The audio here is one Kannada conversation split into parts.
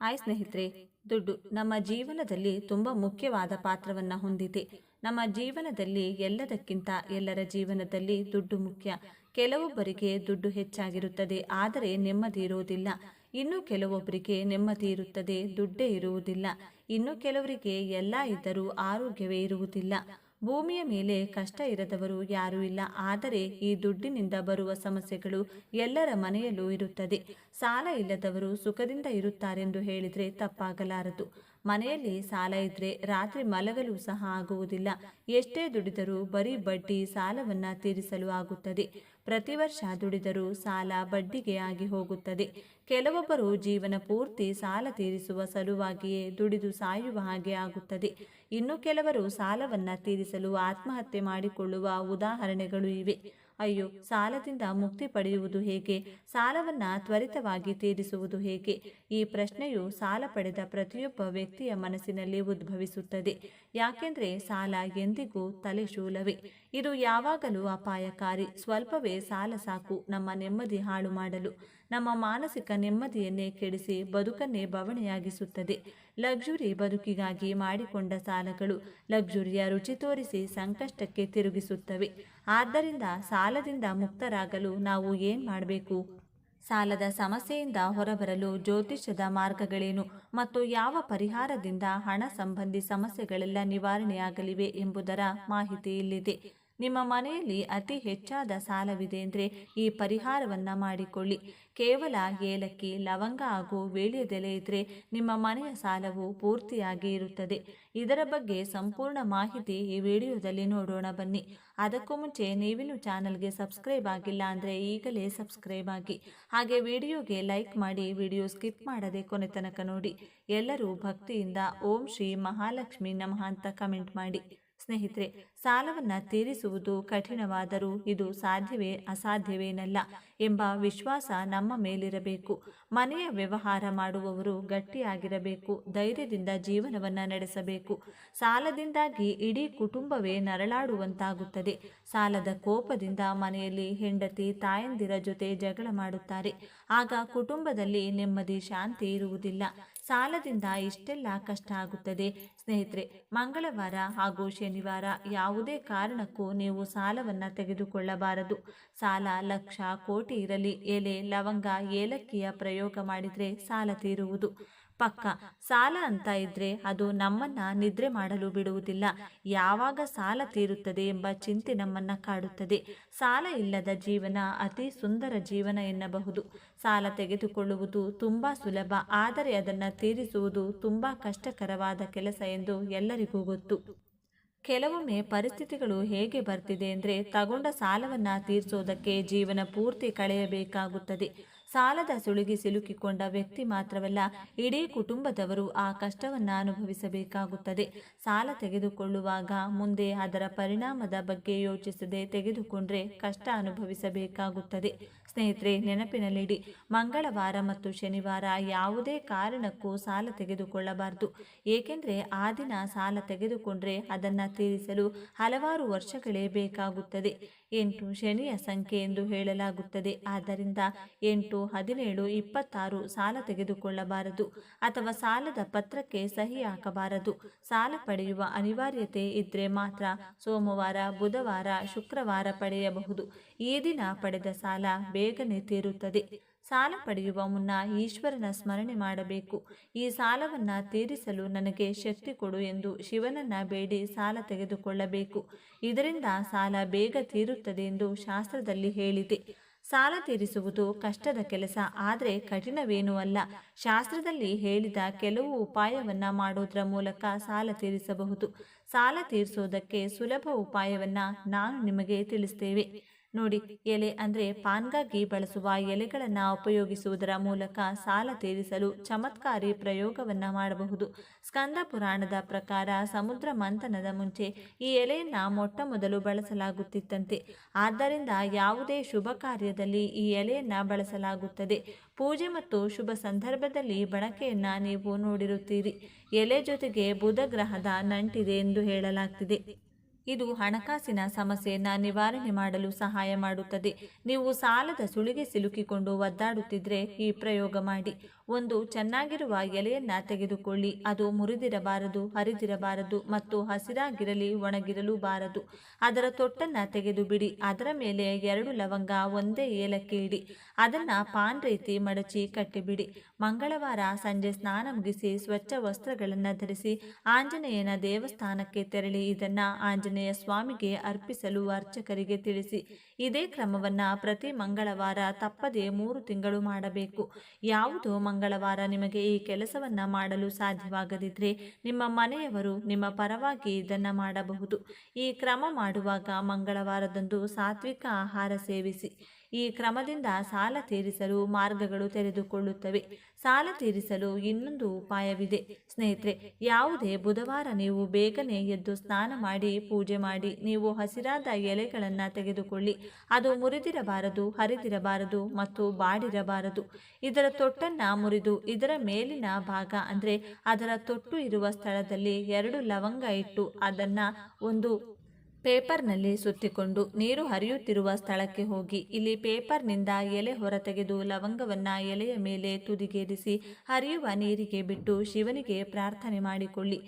ಹಾಯ್ ಸ್ನೇಹಿತರೆ, ದುಡ್ಡು ನಮ್ಮ ಜೀವನದಲ್ಲಿ ತುಂಬ ಮುಖ್ಯವಾದ ಪಾತ್ರವನ್ನ ಹೊಂದಿದೆ. ನಮ್ಮ ಜೀವನದಲ್ಲಿ ಎಲ್ಲದಕ್ಕಿಂತ ಎಲ್ಲರ ಜೀವನದಲ್ಲಿ ದುಡ್ಡು ಮುಖ್ಯ. ಕೆಲವೊಬ್ಬರಿಗೆ ದುಡ್ಡು ಹೆಚ್ಚಾಗಿರುತ್ತದೆ, ಆದರೆ ನೆಮ್ಮದಿ ಇರುವುದಿಲ್ಲ. ಇನ್ನು ಕೆಲವೊಬ್ಬರಿಗೆ ನೆಮ್ಮದಿ ಇರುತ್ತದೆ, ದುಡ್ಡೇ ಇರುವುದಿಲ್ಲ. ಇನ್ನು ಕೆಲವರಿಗೆ ಎಲ್ಲ ಇದ್ದರೂ ಆರೋಗ್ಯವೇ ಇರುವುದಿಲ್ಲ. ಭೂಮಿಯ ಮೇಲೆ ಕಷ್ಟ ಇರದವರು ಯಾರೂ ಇಲ್ಲ. ಆದರೆ ಈ ದುಡ್ಡಿನಿಂದ ಬರುವ ಸಮಸ್ಯೆಗಳು ಎಲ್ಲರ ಮನೆಯಲ್ಲೂ ಇರುತ್ತದೆ. ಸಾಲ ಇಲ್ಲದವರು ಸುಖದಿಂದ ಇರುತ್ತಾರೆಂದು ಹೇಳಿದರೆ ತಪ್ಪಾಗಲಾರದು. ಮನೆಯಲ್ಲಿ ಸಾಲ ಇದ್ರೆ ರಾತ್ರಿ ಮಲಗಲು ಸಹ ಆಗುವುದಿಲ್ಲ. ಎಷ್ಟೇ ದುಡಿದರೂ ಬರೀ ಬಡ್ಡಿ ಸಾಲವನ್ನ ತೀರಿಸಲು ಆಗುತ್ತದೆ. ಪ್ರತಿ ವರ್ಷ ದುಡಿದರೂ ಸಾಲ ಬಡ್ಡಿಗೆ ಆಗಿ ಹೋಗುತ್ತದೆ. ಕೆಲವೊಬ್ಬರು ಜೀವನ ಪೂರ್ತಿ ಸಾಲ ತೀರಿಸುವ ಸಲುವಾಗಿಯೇ ದುಡಿದು ಸಾಯುವ ಹಾಗೆ ಆಗುತ್ತದೆ. ಇನ್ನು ಕೆಲವರು ಸಾಲವನ್ನ ತೀರಿಸಲು ಆತ್ಮಹತ್ಯೆ ಮಾಡಿಕೊಳ್ಳುವ ಉದಾಹರಣೆಗಳು ಇವೆ. ಅಯ್ಯೋ, ಸಾಲದಿಂದ ಮುಕ್ತಿ ಪಡೆಯುವುದು ಹೇಗೆ? ಸಾಲವನ್ನ ತ್ವರಿತವಾಗಿ ತೀರಿಸುವುದು ಹೇಗೆ? ಈ ಪ್ರಶ್ನೆಯು ಸಾಲ ಪಡೆದ ಪ್ರತಿಯೊಬ್ಬ ವ್ಯಕ್ತಿಯ ಮನಸ್ಸಿನಲ್ಲಿ ಉದ್ಭವಿಸುತ್ತದೆ. ಯಾಕೆಂದ್ರೆ ಸಾಲ ಎಂದಿಗೂ ತಲೆಶೂಲವೇ. ಇದು ಯಾವಾಗಲೂ ಅಪಾಯಕಾರಿ. ಸ್ವಲ್ಪವೇ ಸಾಲ ಸಾಕು, ನಮ್ಮ ನೆಮ್ಮದಿ ಹಾಳು ಮಾಡಲು. ನಮ್ಮ ಮಾನಸಿಕ ನೆಮ್ಮದಿಯನ್ನೇ ಕೆಡಿಸಿ ಬದುಕನ್ನೇ ಬವಣೆಯಾಗಿಸುತ್ತದೆ. ಲಕ್ಸುರಿ ಬದುಕಿಗಾಗಿ ಮಾಡಿಕೊಂಡ ಸಾಲಗಳು ಲಕ್ಸುರಿಯ ರುಚಿ ತೋರಿಸಿ ಸಂಕಷ್ಟಕ್ಕೆ ತಿರುಗಿಸುತ್ತವೆ. ಆದ್ದರಿಂದ ಸಾಲದಿಂದ ಮುಕ್ತರಾಗಲು ನಾವು ಏನು ಮಾಡಬೇಕು? ಸಾಲದ ಸಮಸ್ಯೆಯಿಂದ ಹೊರಬರಲು ಜ್ಯೋತಿಷ್ಯದ ಮಾರ್ಗಗಳೇನು? ಮತ್ತು ಯಾವ ಪರಿಹಾರದಿಂದ ಹಣ ಸಂಬಂಧಿ ಸಮಸ್ಯೆಗಳೆಲ್ಲ ನಿವಾರಣೆಯಾಗಲಿವೆ ಎಂಬುದರ ಮಾಹಿತಿ ಇಲ್ಲಿದೆ. ನಿಮ್ಮ ಮನೆಯಲ್ಲಿ ಅತಿ ಹೆಚ್ಚಾದ ಸಾಲವಿದೆ ಅಂದರೆ ಈ ಪರಿಹಾರವನ್ನು ಮಾಡಿಕೊಳ್ಳಿ. ಕೇವಲ ಏಲಕ್ಕಿ, ಲವಂಗ ಹಾಗೂ ವೇಳ್ಯದೆಲೆ ಇದ್ದರೆ ನಿಮ್ಮ ಮನೆಯ ಸಾಲವು ಪೂರ್ತಿಯಾಗಿ ಇರುತ್ತದೆ. ಇದರ ಬಗ್ಗೆ ಸಂಪೂರ್ಣ ಮಾಹಿತಿ ಈ ವಿಡಿಯೋದಲ್ಲಿ ನೋಡೋಣ ಬನ್ನಿ. ಅದಕ್ಕೂ ಮುಂಚೆ ನೀವಿನ್ನು ಚಾನಲ್ಗೆ ಸಬ್ಸ್ಕ್ರೈಬ್ ಆಗಿಲ್ಲ ಅಂದರೆ ಈಗಲೇ ಸಬ್ಸ್ಕ್ರೈಬ್ ಆಗಿ. ಹಾಗೆ ವಿಡಿಯೋಗೆ ಲೈಕ್ ಮಾಡಿ ವಿಡಿಯೋ ಸ್ಕಿಪ್ ಮಾಡದೆ ಕೊನೆ ತನಕ ನೋಡಿ. ಎಲ್ಲರೂ ಭಕ್ತಿಯಿಂದ ಓಂ ಶ್ರೀ ಮಹಾಲಕ್ಷ್ಮಿ ನಮಃ ಅಂತ ಕಮೆಂಟ್ ಮಾಡಿ. ಸ್ನೇಹಿತರೆ ಸಾಲವನ್ನ ತೀರಿಸುವುದು ಕಠಿಣವಾದರೂ ಇದು ಸಾಧ್ಯವೇ ಅಸಾಧ್ಯವೇನಲ್ಲ ಎಂಬ ವಿಶ್ವಾಸ ನಮ್ಮ ಮೇಲಿರಬೇಕು. ಮನೆಯ ವ್ಯವಹಾರ ಮಾಡುವವರು ಗಟ್ಟಿಯಾಗಿರಬೇಕು. ಧೈರ್ಯದಿಂದ ಜೀವನವನ್ನ ನಡೆಸಬೇಕು. ಸಾಲದಿಂದಾಗಿ ಇಡೀ ಕುಟುಂಬವೇ ನರಳಾಡುವಂತಾಗುತ್ತದೆ. ಸಾಲದ ಕೋಪದಿಂದ ಮನೆಯಲ್ಲಿ ಹೆಂಡತಿ ತಾಯಂದಿರ ಜೊತೆ ಜಗಳ ಮಾಡುತ್ತಾರೆ. ಆಗ ಕುಟುಂಬದಲ್ಲಿ ನೆಮ್ಮದಿ ಶಾಂತಿ ಇರುವುದಿಲ್ಲ. ಸಾಲದಿಂದ ಇಷ್ಟೆಲ್ಲ ಕಷ್ಟ ಆಗುತ್ತದೆ. ಸ್ನೇಹಿತರೆ, ಮಂಗಳವಾರ ಹಾಗೂ ಶನಿವಾರ ಯಾವುದೇ ಕಾರಣಕ್ಕೂ ನೀವು ಸಾಲವನ್ನ ತೆಗೆದುಕೊಳ್ಳಬಾರದು. ಸಾಲ ಲಕ್ಷ ಕೋಟಿ ಇರಲಿ, ಎಲೆ, ಲವಂಗ, ಏಲಕ್ಕಿಯ ಪ್ರಯೋಗ ಮಾಡಿದರೆ ಸಾಲ ತೀರುವುದು. ಪಕ್ಕ, ಸಾಲ ಅಂತ ಇದ್ರೆ ಅದು ನಮ್ಮನ್ನ ನಿದ್ರೆ ಮಾಡಲು ಬಿಡುವುದಿಲ್ಲ. ಯಾವಾಗ ಸಾಲ ತೀರುತ್ತದೆ ಎಂಬ ಚಿಂತೆ ನಮ್ಮನ್ನ ಕಾಡುತ್ತದೆ. ಸಾಲ ಇಲ್ಲದ ಜೀವನ ಅತಿ ಸುಂದರ ಜೀವನ ಎನ್ನಬಹುದು. ಸಾಲ ತೆಗೆದುಕೊಳ್ಳುವುದು ತುಂಬಾ ಸುಲಭ, ಆದರೆ ಅದನ್ನು ತೀರಿಸುವುದು ತುಂಬಾ ಕಷ್ಟಕರವಾದ ಕೆಲಸ ಎಂದು ಎಲ್ಲರಿಗೂ ಗೊತ್ತು. ಕೆಲವೊಮ್ಮೆ ಪರಿಸ್ಥಿತಿಗಳು ಹೇಗೆ ಬರ್ತಿದೆ ಅಂದರೆ ತಗೊಂಡ ಸಾಲವನ್ನ ತೀರಿಸೋದಕ್ಕೆ ಜೀವನ ಪೂರ್ತಿ ಕಳೆಯಬೇಕಾಗುತ್ತದೆ. ಸಾಲದ ಸುಳಿಗೆ ಸಿಲುಕಿಕೊಂಡ ವ್ಯಕ್ತಿ ಮಾತ್ರವಲ್ಲ, ಇಡೀ ಕುಟುಂಬದವರು ಆ ಕಷ್ಟವನ್ನು ಅನುಭವಿಸಬೇಕಾಗುತ್ತದೆ. ಸಾಲ ತೆಗೆದುಕೊಳ್ಳುವಾಗ ಮುಂದೆ ಅದರ ಪರಿಣಾಮದ ಬಗ್ಗೆ ಯೋಚಿಸದೆ ತೆಗೆದುಕೊಂಡ್ರೆ ಕಷ್ಟ ಅನುಭವಿಸಬೇಕಾಗುತ್ತದೆ. ಸ್ನೇಹಿತರೆ, ನೆನಪಿನಲ್ಲಿಡಿ, ಮಂಗಳವಾರ ಮತ್ತು ಶನಿವಾರ ಯಾವುದೇ ಕಾರಣಕ್ಕೂ ಸಾಲ ತೆಗೆದುಕೊಳ್ಳಬಾರದು. ಏಕೆಂದರೆ ಆ ದಿನ ಸಾಲ ತೆಗೆದುಕೊಂಡ್ರೆ ಅದನ್ನು ತೀರಿಸಲು ಹಲವಾರು ವರ್ಷಗಳೇ ಬೇಕಾಗುತ್ತದೆ. ಎಂಟು ಶನಿಯ ಸಂಖ್ಯೆ ಎಂದು ಹೇಳಲಾಗುತ್ತದೆ. ಆದ್ದರಿಂದ ಎಂಟು, ಹದಿನೇಳು, ಇಪ್ಪತ್ತಾರು ಸಾಲ ತೆಗೆದುಕೊಳ್ಳಬಾರದು ಅಥವಾ ಸಾಲದ ಪತ್ರಕ್ಕೆ ಸಹಿ ಹಾಕಬಾರದು. ಸಾಲ ಪಡೆಯುವ ಅನಿವಾರ್ಯತೆ ಇದ್ರೆ ಮಾತ್ರ ಸೋಮವಾರ, ಬುಧವಾರ, ಶುಕ್ರವಾರ ಪಡೆಯಬಹುದು. ಈ ದಿನ ಪಡೆದ ಸಾಲ ಬೇಗನೆ ತೀರುತ್ತದೆ. ಸಾಲ ಪಡೆಯುವ ಮುನ್ನ ಈಶ್ವರನ ಸ್ಮರಣೆ ಮಾಡಬೇಕು. ಈ ಸಾಲವನ್ನು ತೀರಿಸಲು ನನಗೆ ಶಕ್ತಿ ಕೊಡು ಎಂದು ಶಿವನನ್ನ ಬೇಡಿ ಸಾಲ ತೆಗೆದುಕೊಳ್ಳಬೇಕು. ಇದರಿಂದ ಸಾಲ ಬೇಗ ತೀರುತ್ತದೆ ಎಂದು ಶಾಸ್ತ್ರದಲ್ಲಿ ಹೇಳಿದೆ. ಸಾಲ ತೀರಿಸುವುದು ಕಷ್ಟದ ಕೆಲಸ, ಆದರೆ ಕಠಿಣವೇನೂ ಅಲ್ಲ. ಶಾಸ್ತ್ರದಲ್ಲಿ ಹೇಳಿದ ಕೆಲವು ಉಪಾಯವನ್ನ ಮಾಡೋದ್ರ ಮೂಲಕ ಸಾಲ ತೀರಿಸಬಹುದು. ಸಾಲ ತೀರಿಸೋದಕ್ಕೆ ಸುಲಭ ಉಪಾಯವನ್ನು ನಾನು ನಿಮಗೆ ತಿಳಿಸ್ತೇವೆ. ನೋಡಿ, ಎಲೆ ಅಂದ್ರೆ ಪಾನ್ಗಾಗಿ ಬಳಸುವ ಎಲೆಗಳನ್ನು ಉಪಯೋಗಿಸುವುದರ ಮೂಲಕ ಸಾಲ ತೀರಿಸಲು ಚಮತ್ಕಾರಿ ಪ್ರಯೋಗವನ್ನ ಮಾಡಬಹುದು. ಸ್ಕಂದ ಪುರಾಣದ ಪ್ರಕಾರ ಸಮುದ್ರ ಮಂಥನದ ಮುಂಚೆ ಈ ಎಲೆಯನ್ನ ಮೊಟ್ಟ ಮೊದಲು ಬಳಸಲಾಗುತ್ತಿತ್ತಂತೆ. ಆದ್ದರಿಂದ ಯಾವುದೇ ಶುಭ ಕಾರ್ಯದಲ್ಲಿ ಈ ಎಲೆಯನ್ನ ಬಳಸಲಾಗುತ್ತದೆ. ಪೂಜೆ ಮತ್ತು ಶುಭ ಸಂದರ್ಭದಲ್ಲಿ ಬಳಕೆಯನ್ನ ನೀವು ನೋಡಿರುತ್ತೀರಿ. ಎಲೆ ಜೊತೆಗೆ ಬುಧ ಗ್ರಹದ ನಂಟಿದೆ ಎಂದು ಹೇಳಲಾಗ್ತಿದೆ. ಇದು ಹಣಕಾಸಿನ ಸಮಸ್ಯೆಯನ್ನ ನಿವಾರಣೆ ಮಾಡಲು ಸಹಾಯ ಮಾಡುತ್ತದೆ. ನೀವು ಸಾಲದ ಸುಳಿಗೆ ಸಿಲುಕಿಕೊಂಡು ಒದ್ದಾಡುತ್ತಿದ್ರೆ ಈ ಪ್ರಯೋಗ ಮಾಡಿ. ಒಂದು ಚೆನ್ನಾಗಿರುವ ಎಲೆಯನ್ನ ತೆಗೆದುಕೊಳ್ಳಿ. ಅದು ಮುರಿದಿರಬಾರದು, ಹರಿದಿರಬಾರದು ಮತ್ತು ಹಸಿರಾಗಿರಲಿ ಒಣಗಿರಲು ಬಾರದು ಅದರ ತೊಟ್ಟನ್ನ ತೆಗೆದು ಬಿಡಿ ಅದರ ಮೇಲೆ ಎರಡು ಲವಂಗ ಒಂದೇ ಏಲಕ್ಕಿ ಇಡಿ. ಅದನ್ನ ಪಾನ್ ರೀತಿ ಮಡಚಿ ಕಟ್ಟಿಬಿಡಿ. ಮಂಗಳವಾರ ಸಂಜೆ ಸ್ನಾನ ಮುಗಿಸಿ ಸ್ವಚ್ಛ ವಸ್ತ್ರಗಳನ್ನು ಧರಿಸಿ ಆಂಜನೇಯನ ದೇವಸ್ಥಾನಕ್ಕೆ ತೆರಳಿ. ಇದನ್ನ ಆಂಜನೇಯ ಸ್ವಾಮಿಗೆ ಅರ್ಪಿಸಲು ಅರ್ಚಕರಿಗೆ ತಿಳಿಸಿ. ಇದೇ ಕ್ರಮವನ್ನ ಪ್ರತಿ ಮಂಗಳವಾರ ತಪ್ಪದೆ ಮೂರು ತಿಂಗಳು ಮಾಡಬೇಕು. ಯಾವುದೋ ಮಂಗಳವಾರ ನಿಮಗೆ ಈ ಕೆಲಸವನ್ನ ಮಾಡಲು ಸಾಧ್ಯವಾಗದಿದ್ರೆ ನಿಮ್ಮ ಮನೆಯವರು ನಿಮ್ಮ ಪರವಾಗಿ ಇದನ್ನ ಮಾಡಬಹುದು. ಈ ಕ್ರಮ ಮಾಡುವಾಗ ಮಂಗಳವಾರದಂದು ಸಾತ್ವಿಕ ಆಹಾರ ಸೇವಿಸಿ. ಈ ಕ್ರಮದಿಂದ ಸಾಲ ತೀರಿಸಲು ಮಾರ್ಗಗಳು ತೆರೆದುಕೊಳ್ಳುತ್ತವೆ. ಸಾಲ ತೀರಿಸಲು ಇನ್ನೊಂದು ಉಪಾಯವಿದೆ. ಸ್ನೇಹಿತರೆ, ಯಾವುದೇ ಬುಧವಾರ ನೀವು ಬೇಗನೆ ಎದ್ದು ಸ್ನಾನ ಮಾಡಿ, ಪೂಜೆ ಮಾಡಿ, ನೀವು ಹಸಿರಾದ ಎಲೆಗಳನ್ನು ತೆಗೆದುಕೊಳ್ಳಿ. ಅದು ಮುರಿದಿರಬಾರದು, ಹರಿದಿರಬಾರದು ಮತ್ತು ಬಾಡಿರಬಾರದು. ಇದರ ತೊಟ್ಟನ್ನು ಮುರಿದು ಇದರ ಮೇಲಿನ ಭಾಗ ಅಂದರೆ ಅದರ ತೊಟ್ಟು ಇರುವ ಸ್ಥಳದಲ್ಲಿ ಎರಡು ಲವಂಗ ಇಟ್ಟು ಅದನ್ನು ಒಂದು ಪೇಪರ್ನಲ್ಲಿ ಸುತ್ತಿಕೊಂಡು ನೀರು ಹರಿಯುತ್ತಿರುವ ಸ್ಥಳಕ್ಕೆ ಹೋಗಿ. ಇಲ್ಲಿ ಪೇಪರ್ನಿಂದ ಎಲೆ ಹೊರತೆಗೆದು ಲವಂಗವನ್ನು ಎಲೆಯ ಮೇಲೆ ತುದಿಗೇರಿಸಿ ಹರಿಯುವ ನೀರಿಗೆ ಬಿಟ್ಟು ಶಿವನಿಗೆ ಪ್ರಾರ್ಥನೆ ಮಾಡಿಕೊಳ್ಳಿ.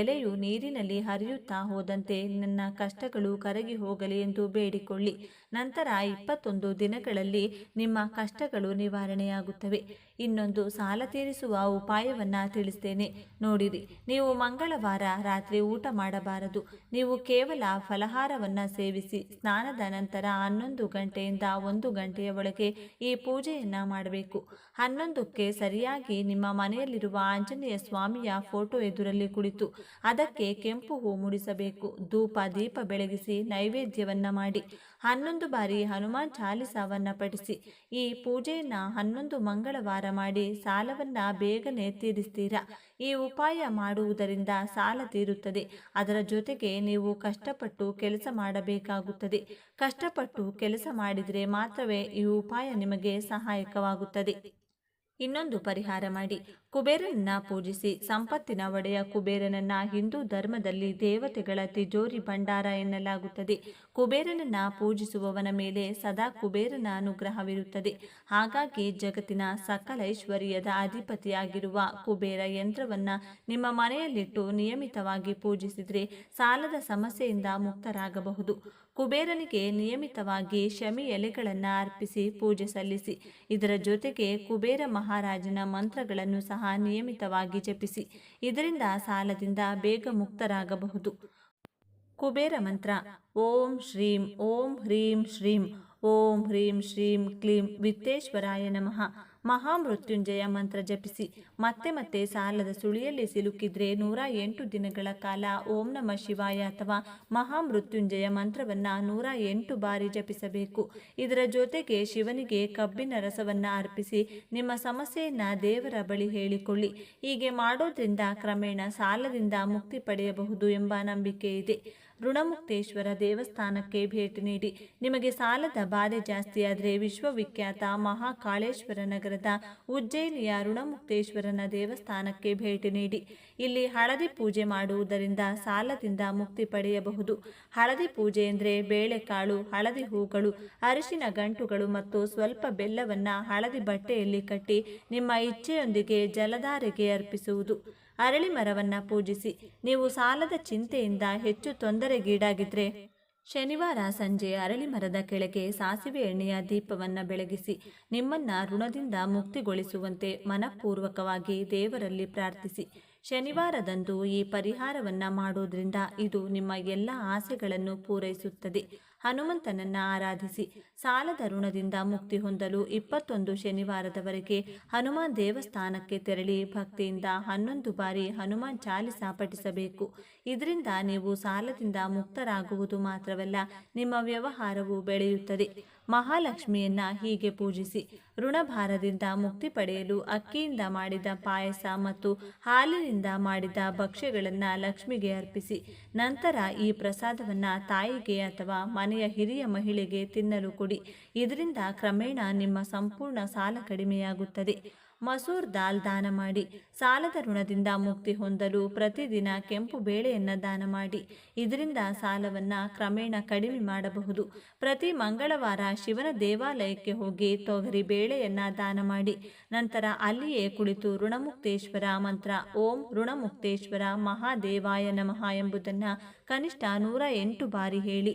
ಎಲೆಯು ನೀರಿನಲ್ಲಿ ಹರಿಯುತ್ತಾ ಹೋದಂತೆ ನನ್ನ ಕಷ್ಟಗಳು ಕರಗಿ ಹೋಗಲಿ ಎಂದು ಬೇಡಿಕೊಳ್ಳಿ. ನಂತರ ಇಪ್ಪತ್ತೊಂದು ದಿನಗಳಲ್ಲಿ ನಿಮ್ಮ ಕಷ್ಟಗಳು ನಿವಾರಣೆಯಾಗುತ್ತವೆ. ಇನ್ನೊಂದು ಸಾಲ ತೀರಿಸುವ ಉಪಾಯವನ್ನು ತಿಳಿಸ್ತೇನೆ. ನೋಡಿರಿ, ನೀವು ಮಂಗಳವಾರ ರಾತ್ರಿ ಊಟ ಮಾಡಬಾರದು. ನೀವು ಕೇವಲ ಫಲಹಾರವನ್ನು ಸೇವಿಸಿ, ಸ್ನಾನದ ನಂತರ ಹನ್ನೊಂದು ಗಂಟೆಯಿಂದ ಒಂದು ಗಂಟೆಯ ಒಳಗೆ ಈ ಪೂಜೆಯನ್ನು ಮಾಡಬೇಕು. ಹನ್ನೊಂದಕ್ಕೆ ಸರಿಯಾಗಿ ನಿಮ್ಮ ಮನೆಯಲ್ಲಿರುವ ಆಂಜನೇಯ ಸ್ವಾಮಿಯ ಫೋಟೋ ಎದುರಲ್ಲಿ ಕುಳಿತು, ಅದಕ್ಕೆ ಕೆಂಪು ಹೂ ಮುಡಿಸಬೇಕು. ಧೂಪ ದೀಪ ಬೆಳಗಿಸಿ ನೈವೇದ್ಯವನ್ನು ಮಾಡಿ, ಹನ್ನೊಂದು ಬಾರಿ ಹನುಮಾನ್ ಚಾಲಿಸಾವನ್ನ ಪಠಿಸಿ, ಈ ಪೂಜೆಯನ್ನ ಹನ್ನೊಂದು ಮಂಗಳವಾರ ಮಾಡಿ ಸಾಲವನ್ನ ಬೇಗನೆ ತೀರಿಸ್ತೀರಾ? ಈ ಉಪಾಯ ಮಾಡುವುದರಿಂದ ಸಾಲ ತೀರುತ್ತದೆ. ಅದರ ಜೊತೆಗೆ ನೀವು ಕಷ್ಟಪಟ್ಟು ಕೆಲಸ ಮಾಡಬೇಕಾಗುತ್ತದೆ. ಕಷ್ಟಪಟ್ಟು ಕೆಲಸ ಮಾಡಿದರೆ ಮಾತ್ರವೇ ಈ ಉಪಾಯ ನಿಮಗೆ ಸಹಾಯಕವಾಗುತ್ತದೆ. ಇನ್ನೊಂದು ಪರಿಹಾರ ಮಾಡಿ. ಕುಬೇರನನ್ನ ಪೂಜಿಸಿ ಸಂಪತ್ತಿನ ಒಡೆಯ ಕುಬೇರನನ್ನ ಹಿಂದೂ ಧರ್ಮದಲ್ಲಿ ದೇವತೆಗಳ ತಿಜೋರಿ ಭಂಡಾರ ಎನ್ನಲಾಗುತ್ತದೆ. ಕುಬೇರನನ್ನ ಪೂಜಿಸುವವನ ಮೇಲೆ ಸದಾ ಕುಬೇರನ ಅನುಗ್ರಹವಿರುತ್ತದೆ. ಹಾಗಾಗಿ ಜಗತ್ತಿನ ಸಕಲ ಐಶ್ವರ್ಯದ ಅಧಿಪತಿಯಾಗಿರುವ ಕುಬೇರ ಯಂತ್ರವನ್ನ ನಿಮ್ಮ ಮನೆಯಲ್ಲಿಟ್ಟು ನಿಯಮಿತವಾಗಿ ಪೂಜಿಸಿದರೆ ಸಾಲದ ಸಮಸ್ಯೆಯಿಂದ ಮುಕ್ತರಾಗಬಹುದು. ಕುಬೇರನಿಗೆ ನಿಯಮಿತವಾಗಿ ಶಮಿ ಎಲೆಗಳನ್ನು ಅರ್ಪಿಸಿ ಪೂಜೆ ಸಲ್ಲಿಸಿ, ಇದರ ಜೊತೆಗೆ ಕುಬೇರ ಮಹಾರಾಜನ ಮಂತ್ರಗಳನ್ನು ಸಹ ನಿಯಮಿತವಾಗಿ ಜಪಿಸಿ, ಇದರಿಂದ ಸಾಲದಿಂದ ಬೇಗ ಮುಕ್ತರಾಗಬಹುದು. ಕುಬೇರ ಮಂತ್ರ, ಓಂ ಶ್ರೀಂ, ಓಂ ಹ್ರೀಂ ಶ್ರೀಂ, ಓಂ ಹ್ರೀಂ ಶ್ರೀಂ ಕ್ಲೀಂ ವಿತ್ತೇಶ್ವರಾಯ ನಮಃ. ಮಹಾಮೃತ್ಯುಂಜಯ ಮಂತ್ರ ಜಪಿಸಿ. ಮತ್ತೆ ಮತ್ತೆ ಸಾಲದ ಸುಳಿಯಲ್ಲಿ ಸಿಲುಕಿದ್ರೆ ನೂರ ಎಂಟು ದಿನಗಳ ಕಾಲ ಓಂ ನಮ ಶಿವಾಯ ಅಥವಾ ಮಹಾಮೃತ್ಯುಂಜಯ ಮಂತ್ರವನ್ನ ನೂರ ಎಂಟು ಬಾರಿ ಜಪಿಸಬೇಕು. ಇದರ ಜೊತೆಗೆ ಶಿವನಿಗೆ ಕಬ್ಬಿನ ರಸವನ್ನ ಅರ್ಪಿಸಿ ನಿಮ್ಮ ಸಮಸ್ಯೆಯನ್ನ ದೇವರ ಬಳಿ ಹೇಳಿಕೊಳ್ಳಿ. ಹೀಗೆ ಮಾಡೋದ್ರಿಂದ ಕ್ರಮೇಣ ಸಾಲದಿಂದ ಮುಕ್ತಿ ಪಡೆಯಬಹುದು ಎಂಬ ನಂಬಿಕೆ ಇದೆ. ಋಣಮುಕ್ತೇಶ್ವರ ದೇವಸ್ಥಾನಕ್ಕೆ ಭೇಟಿ ನೀಡಿ. ನಿಮಗೆ ಸಾಲದ ಬಾಧೆ ಜಾಸ್ತಿಯಾದರೆ ವಿಶ್ವವಿಖ್ಯಾತ ಮಹಾಕಾಳೇಶ್ವರ ನಗರದ ಉಜ್ಜಯಿನಿಯ ಋಣಮುಕ್ತೇಶ್ವರನ ದೇವಸ್ಥಾನಕ್ಕೆ ಭೇಟಿ ನೀಡಿ. ಇಲ್ಲಿ ಹಳದಿ ಪೂಜೆ ಮಾಡುವುದರಿಂದ ಸಾಲದಿಂದ ಮುಕ್ತಿ ಪಡೆಯಬಹುದು. ಹಳದಿ ಪೂಜೆ ಎಂದರೆ ಬೇಳೆಕಾಳು, ಹಳದಿ ಹೂಗಳು, ಅರಿಶಿನ ಗಂಟುಗಳು ಮತ್ತು ಸ್ವಲ್ಪ ಬೆಲ್ಲವನ್ನು ಹಳದಿ ಬಟ್ಟೆಯಲ್ಲಿ ಕಟ್ಟಿ ನಿಮ್ಮ ಇಚ್ಛೆಯೊಂದಿಗೆ ಜಲಧಾರೆಗೆ ಅರ್ಪಿಸುವುದು. ಅರಳಿ ಮರವನ್ನ ಪೂಜಿಸಿ, ನೀವು ಸಾಲದ ಚಿಂತೆಯಿಂದ ಹೆಚ್ಚು ತೊಂದರೆಗೀಡಾಗಿದ್ರೆ, ಶನಿವಾರ ಸಂಜೆ ಅರಳಿ ಮರದ ಕೆಳಗೆ ಸಾಸಿವೆ ಎಣ್ಣೆಯ ದೀಪವನ್ನು ಬೆಳಗಿಸಿ, ನಿಮ್ಮನ್ನ ಋಣದಿಂದ ಮುಕ್ತಿಗೊಳಿಸುವಂತೆ ಮನಪೂರ್ವಕವಾಗಿ ದೇವರಲ್ಲಿ ಪ್ರಾರ್ಥಿಸಿ. ಶನಿವಾರದಂದು ಈ ಪರಿಹಾರವನ್ನ ಮಾಡುವುದರಿಂದ ಇದು ನಿಮ್ಮ ಎಲ್ಲ ಆಸೆಗಳನ್ನು ಪೂರೈಸುತ್ತದೆ. ಹನುಮಂತನನ್ನ ಆರಾಧಿಸಿ. ಸಾಲದ ಋಣದಿಂದ ಮುಕ್ತಿ ಹೊಂದಲು ಇಪ್ಪತ್ತೊಂದು ಶನಿವಾರದವರೆಗೆ ಹನುಮಾನ್ ದೇವಸ್ಥಾನಕ್ಕೆ ತೆರಳಿ ಭಕ್ತಿಯಿಂದ ಹನ್ನೊಂದು ಬಾರಿ ಹನುಮಾನ್ ಚಾಲಿಸ ಪಠಿಸಬೇಕು. ಇದರಿಂದ ನೀವು ಸಾಲದಿಂದ ಮುಕ್ತರಾಗುವುದು ಮಾತ್ರವಲ್ಲ, ನಿಮ್ಮ ವ್ಯವಹಾರವು ಬೆಳೆಯುತ್ತದೆ. ಮಹಾಲಕ್ಷ್ಮಿಯನ್ನ ಹೀಗೆ ಪೂಜಿಸಿ. ಋಣಭಾರದಿಂದ ಮುಕ್ತಿ ಪಡೆಯಲು ಅಕ್ಕಿಯಿಂದ ಮಾಡಿದ ಪಾಯಸ ಮತ್ತು ಹಾಲಿನಿಂದ ಮಾಡಿದ ಭಕ್ಷ್ಯಗಳನ್ನು ಲಕ್ಷ್ಮಿಗೆ ಅರ್ಪಿಸಿ. ನಂತರ ಈ ಪ್ರಸಾದವನ್ನು ತಾಯಿಗೆ ಅಥವಾ ಮನೆಯ ಹಿರಿಯ ಮಹಿಳೆಗೆ ತಿನ್ನಲು ಕೊಡಿ. ಇದರಿಂದ ಕ್ರಮೇಣ ನಿಮ್ಮ ಸಂಪೂರ್ಣ ಸಾಲ ಕಡಿಮೆಯಾಗುತ್ತದೆ. ಮಸೂರ್ ದಾಲ್ ದಾನ ಮಾಡಿ. ಸಾಲದ ಋಣದಿಂದ ಮುಕ್ತಿ ಹೊಂದಲು ಪ್ರತಿದಿನ ಕೆಂಪು ಬೇಳೆಯನ್ನು ದಾನ ಮಾಡಿ. ಇದರಿಂದ ಸಾಲವನ್ನು ಕ್ರಮೇಣ ಕಡಿಮೆ ಮಾಡಬಹುದು. ಪ್ರತಿ ಮಂಗಳವಾರ ಶಿವನ ದೇವಾಲಯಕ್ಕೆ ಹೋಗಿ ತೊಗರಿ ಬೇಳೆಯನ್ನು ದಾನ ಮಾಡಿ. ನಂತರ ಅಲ್ಲಿಯೇ ಕುಳಿತು ಋಣಮುಕ್ತೇಶ್ವರ ಮಂತ್ರ ಓಂ ಋಣಮುಕ್ತೇಶ್ವರ ಮಹಾದೇವಾಯ ನಮಃ ಎಂಬುದನ್ನು ಕನಿಷ್ಠ ನೂರ ಎಂಟು ಬಾರಿ ಹೇಳಿ.